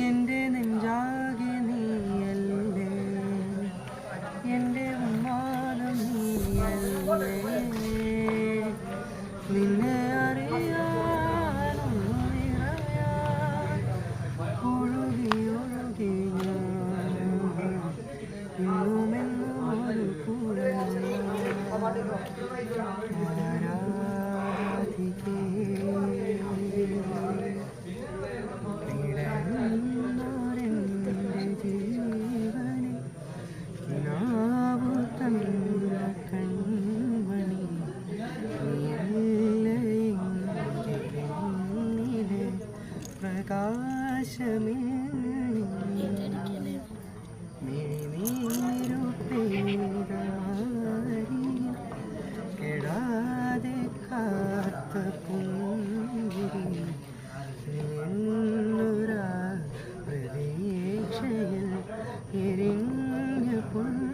എന്റെ നെഞ്ചാകെ നീയല്ലേ? എന്റെ ഉന്മാദം നീയല്ലേ? നിന്നെ നിറയാൻ ഒഴുകി ഇന്നുമെന്നും ഒരു കൂടെ പെയ്താരിൽ കെടാതെ കാത്ത എന്നൊരാ പ്രതീക്ഷയിൽ എരിഞ്ഞ പുൽത്തിരി